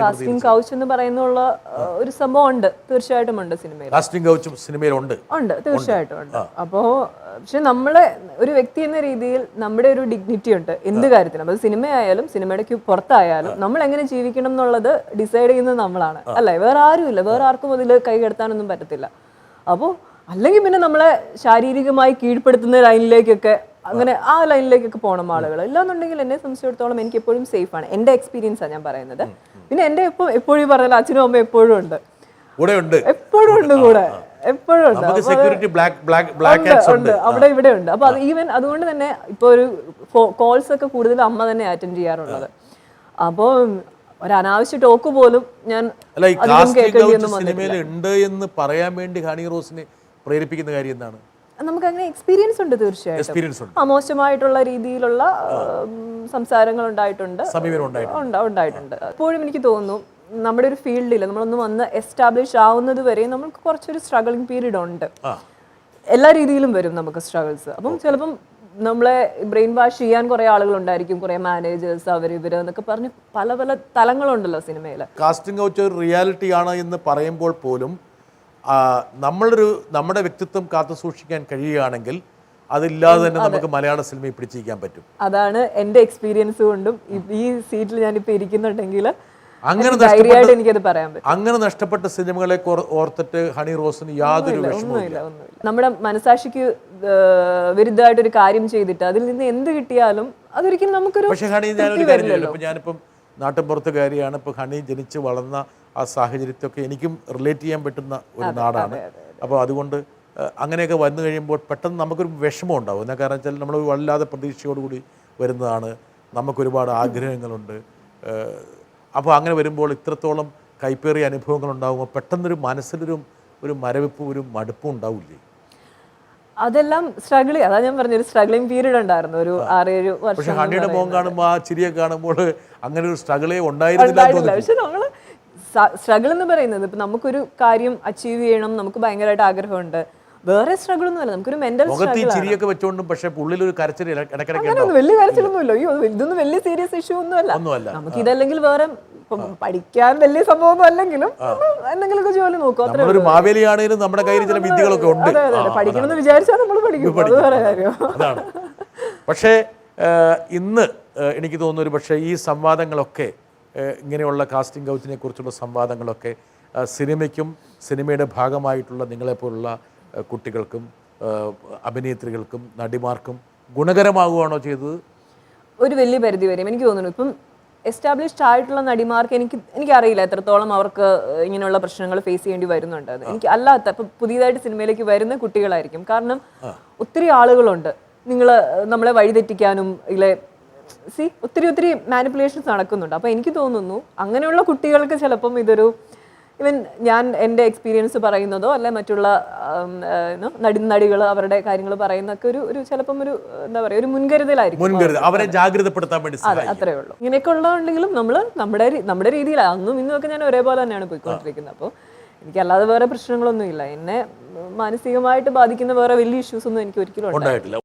Casting couch എന്ന് പറയുന്നുള്ള ഒരു സംഭവം ഉണ്ട് തീർച്ചയായിട്ടും ഉണ്ട് സിനിമയിൽ. കാസ്റ്റിംഗ് കൗച്ചും സിനിമയിലുണ്ട് ഉണ്ട്. തീർച്ചയായിട്ടും ഉണ്ട്. അപ്പോ പക്ഷെ നമ്മളെ ഒരു വ്യക്തി എന്ന രീതിയിൽ നമ്മുടെ ഒരു ഡിഗ്നിറ്റി ഉണ്ട്. എന്ത് കാര്യത്തിനും. അത് സിനിമയായാലും സിനിമയുടെ പുറത്തായാലും നമ്മൾ എങ്ങനെ ജീവിക്കണം എന്നുള്ളത് ഡിസൈഡ് ചെയ്യുന്നത് നമ്മളാണ്. അല്ലേ? വേറെ ആരും ഇല്ല വേറെ ആർക്കും അതിൽ കൈ കടത്താനൊന്നും പറ്റത്തില്ല. അപ്പോ അല്ലെങ്കിൽ പിന്നെ നമ്മളെ ശാരീരികമായി കീഴ്പ്പെടുത്തുന്ന ലൈനിലേക്കൊക്കെ അങ്ങനെ ആ ലൈനിലേക്കൊക്കെ പോകണം ആളുകൾ ഇല്ലാന്നുണ്ടെങ്കിൽ എന്നെ സംബന്ധിച്ചിടത്തോളം എനിക്ക് എപ്പോഴും സേഫ് ആണ്. എന്റെ എക്സ്പീരിയൻസാണ് ഞാൻ പറയുന്നത്. പിന്നെ എന്റെ ഇപ്പോൾ എപ്പോഴും പറഞ്ഞാൽ അച്ഛനും അമ്മ എപ്പോഴും ഉണ്ട്. കൂടെ ഉണ്ട്. എപ്പോഴും ഉണ്ട് കൂടെ. എപ്പോഴും ഉണ്ട്. സെക്യൂരിറ്റി ബ്ലാക്ക് ബ്ലാക്ക് ബ്ലാക്ക് ഉണ്ട്, അവിടെ ഇവിടെ ഉണ്ട്. അപ്പൊ ഈവൻ അതുകൊണ്ട് തന്നെ ഇപ്പൊ ഒരു കോൾസ് ഒക്കെ കൂടുതൽ അമ്മ തന്നെ അറ്റൻഡ് ചെയ്യാറുള്ളത്. അപ്പോൾ ഒരു അനാവശ്യ ടോക്ക് പോലും ഞാൻ അല്ല ഈ കാസ്റ്റിംഗ് സിനിമയിൽ ഉണ്ട് എന്ന് പറയാൻ വേണ്ടി ഹണി റോസിനെ പ്രേരിപ്പിക്കുന്ന കാര്യം എന്താണ്? നമുക്ക് അങ്ങനെ എക്സ്പീരിയൻസ് ഉണ്ട്. തീർച്ചയായിട്ടും മോശമായിട്ടുള്ള രീതിയിലുള്ള സംസാരങ്ങൾ ഉണ്ടായിട്ടുണ്ട്. ഉണ്ടായിട്ടുണ്ട്. ഉണ്ട് ഉണ്ടായിട്ടുണ്ട്. എപ്പോഴും എനിക്ക് തോന്നുന്നു നമ്മുടെ ഒരു ഫീൽഡിൽ നമ്മളൊന്ന് വന്ന് എസ്റ്റാബ്ലിഷ് ആവുന്നത് വരെ നമുക്ക് കുറച്ചൊരു സ്ട്രഗിളിങ് പീരീഡ് ഉണ്ട്. എല്ലാ രീതിയിലും വരും നമുക്ക് സ്ട്രഗിൾസ് അപ്പം ചിലപ്പം നമ്മളെ ബ്രെയിൻ വാഷ് ചെയ്യാൻ കുറേ ആളുകളുണ്ടായിരിക്കും കുറെ മാനേജേഴ്സ് അവർ ഇവർ എന്നൊക്കെ പറഞ്ഞ് പല പല തലങ്ങളുണ്ടല്ലോ സിനിമയിൽ കാസ്റ്റിംഗ് റിയാലിറ്റി ആണ് എന്ന് പറയുമ്പോൾ പോലും നമ്മളൊരു നമ്മുടെ വ്യക്തിത്വം കാത്തു സൂക്ഷിക്കാൻ കഴിയുകയാണെങ്കിൽ അതില്ലാതെ തന്നെ നമുക്ക് മലയാള സിനിമയെ പിടിച്ചിരിക്കാൻ പറ്റും. അതാണ് എന്റെ എക്സ്പീരിയൻസ് കൊണ്ടും ഈ- സീറ്റിൽ ഞാൻ ഞാനിപ്പോൾ ഇരിക്കുന്നുണ്ടെങ്കിൽ അങ്ങനെ എനിക്കത് പറയാൻ പറ്റും. അങ്ങനെ നഷ്ടപ്പെട്ട സിനിമകളെ ഓർത്തിട്ട് ഹണി റോസിന് യാതൊരു നമ്മുടെ മനസാക്ഷിക്ക് വിരുദ്ധമായിട്ട് ഒരു കാര്യം ചെയ്തിട്ട് അതിൽ നിന്ന് എന്ത് കിട്ടിയാലും അതൊരിക്കലും നമുക്കൊരു പക്ഷേ ഹണി ഞാനൊരു കാര്യം? ഇപ്പൊ ഞാനിപ്പം നാട്ടിൻപുറത്തുകാരിയാണ് ഇപ്പോൾ ഹണി ജനിച്ച് വളർന്ന ആ സാഹചര്യത്തൊക്കെ എനിക്കും റിലേറ്റ് ചെയ്യാൻ പറ്റുന്ന ഒരു നാടാണ്. അപ്പോൾ അതുകൊണ്ട് അങ്ങനെയൊക്കെ വന്നു കഴിയുമ്പോൾ പെട്ടെന്ന് നമുക്കൊരു വിഷമം ഉണ്ടാവും. എന്നാ കാരണം വെച്ചാൽ നമ്മൾ വല്ലാതെ പ്രതീക്ഷയോടുകൂടി വരുന്നതാണ്. നമുക്കൊരുപാട് ആഗ്രഹങ്ങളുണ്ട്. അപ്പോൾ അങ്ങനെ വരുമ്പോൾ ഇത്രത്തോളം കൈപ്പേറിയ അനുഭവങ്ങൾ ഉണ്ടാകുമ്പോൾ പെട്ടെന്നൊരു മനസ്സിലൊരു ഒരു മരവിപ്പും ഒരു മടുപ്പും ഉണ്ടാവില്ലേ? അതെല്ലാം സ്ട്രഗിൾ അതാ ഞാൻ പറഞ്ഞൊരു സ്ട്രഗ്ലിംഗ് പീരീഡ് ഉണ്ടായിരുന്നു ഒരു ആറേഴ് പക്ഷെ വർഷം ഹണിയുടെ മുഖം കാണുമ്പോൾ ആ ചിരിയെ കാണുമ്പോൾ അങ്ങനെ ഒരു സ്ട്രഗിളേ ഉണ്ടായിരുന്നില്ല പക്ഷെ നമ്മൾ സ്ട്രഗിൾ എന്ന് പറയുന്നത് ഇപ്പൊ നമുക്കൊരു കാര്യം അച്ചീവ് ചെയ്യണം നമുക്ക് ഭയങ്കരമായിട്ട് ആഗ്രഹമുണ്ട്. വേറെ സ്ട്രഗിൾ ഒന്നുമല്ല നമുക്കൊരു മെന്റൽ സ്ട്രഗിൾ ചിരിയൊക്കെ വെച്ചോണ്ടും പക്ഷെ ഒരു കരച്ചിൽ വലിയ കാര്യത്തിലൊന്നുമില്ല അയ്യോ ഇതൊന്നും വലിയ സീരിയസ് ഇഷ്യൂ ഒന്നുമല്ല. നമുക്ക് ഇതല്ലെങ്കിൽ വേറെ പഠിക്കാൻ വലിയ സംഭവമൊന്നും അല്ലെങ്കിലും എന്തെങ്കിലുമൊക്കെ ജോലി നോക്കും. അത്രേ നമ്മളൊരു മാവേലിയാണെങ്കിലും നമ്മുടെ കയ്യിൽ ചില വിദ്യകളൊക്കെ ഉണ്ട്. അതെ അതെ. അതെ പഠിക്കണം എന്ന് വിചാരിച്ചാൽ നമ്മൾ പഠിക്കും. അത് വേറെ കാര്യം. അതാണ്. പക്ഷേ ഇന്ന് എനിക്ക് തോന്നുന്നു ഒരു പക്ഷേ ഈ സംവാദങ്ങളൊക്കെ ഇങ്ങനെയുള്ള കാസ്റ്റിംഗ് കൗച്ചിനെ കുറിച്ചുള്ള സംവാദങ്ങളൊക്കെ സിനിമയ്ക്കും സിനിമയുടെ ഭാഗമായിട്ടുള്ള നിങ്ങളെപ്പോലുള്ള പോലുള്ള കുട്ടികൾക്കും അഭിനേത്രികൾക്കും നടിമാർക്കും ഗുണകരമാകുകയാണോ ചെയ്തത്? ഒരു വലിയ പരിധി വരെയും എനിക്ക് തോന്നുന്നു. ഇപ്പം എസ്റ്റാബ്ലിഷ്ഡ് ആയിട്ടുള്ള നടിമാർക്ക് എനിക്ക് എനിക്കറിയില്ല എത്രത്തോളം അവർക്ക് ഇങ്ങനെയുള്ള പ്രശ്നങ്ങൾ ഫേസ് ചെയ്യേണ്ടി വരുന്നുണ്ട് അത് എനിക്ക് അല്ലാത്ത ഇപ്പം പുതിയതായിട്ട് സിനിമയിലേക്ക് വരുന്ന കുട്ടികളായിരിക്കും. കാരണം ഒത്തിരി ആളുകളുണ്ട്. നിങ്ങൾ നമ്മളെ വഴിതെറ്റിക്കാനും ഇല്ലെ സി ഒത്തിരി ഒത്തിരി മാനിപ്പുലേഷൻസ് നടക്കുന്നുണ്ട്. അപ്പോൾ എനിക്ക് തോന്നുന്നു അങ്ങനെയുള്ള കുട്ടികൾക്ക് ചിലപ്പം ഇതൊരു ഇവൻ ഞാൻ എന്റെ എക്സ്പീരിയൻസ് പറയുന്നതോ അല്ലെ മറ്റുള്ള നടി നടികൾ അവരുടെ കാര്യങ്ങൾ പറയുന്നൊക്കെ ഒരു ഒരു ചിലപ്പം ഒരു എന്താ പറയുക ഒരു മുൻകരുതലായിരിക്കും. അവരെ ജാഗ്രതപ്പെടുത്താൻ വേണ്ടി അത്രേ ഉള്ളൂ. ഇങ്ങനെയൊക്കെ ഉള്ളതുണ്ടെങ്കിലും നമ്മൾ നമ്മുടെ നമ്മുടെ രീതിയിൽ അന്നും ഇന്നും ഒക്കെ ഞാൻ ഒരേപോലെ തന്നെയാണ് പോയിക്കൊണ്ടിരിക്കുന്നത്. അപ്പോൾ എനിക്കല്ലാതെ വേറെ പ്രശ്നങ്ങളൊന്നും ഇല്ല എന്നെ മാനസികമായിട്ട് ബാധിക്കുന്ന വേറെ വലിയ ഇഷ്യൂസ് ഒന്നും എനിക്ക് ഒരിക്കലും ഉണ്ടായിട്ടില്ല.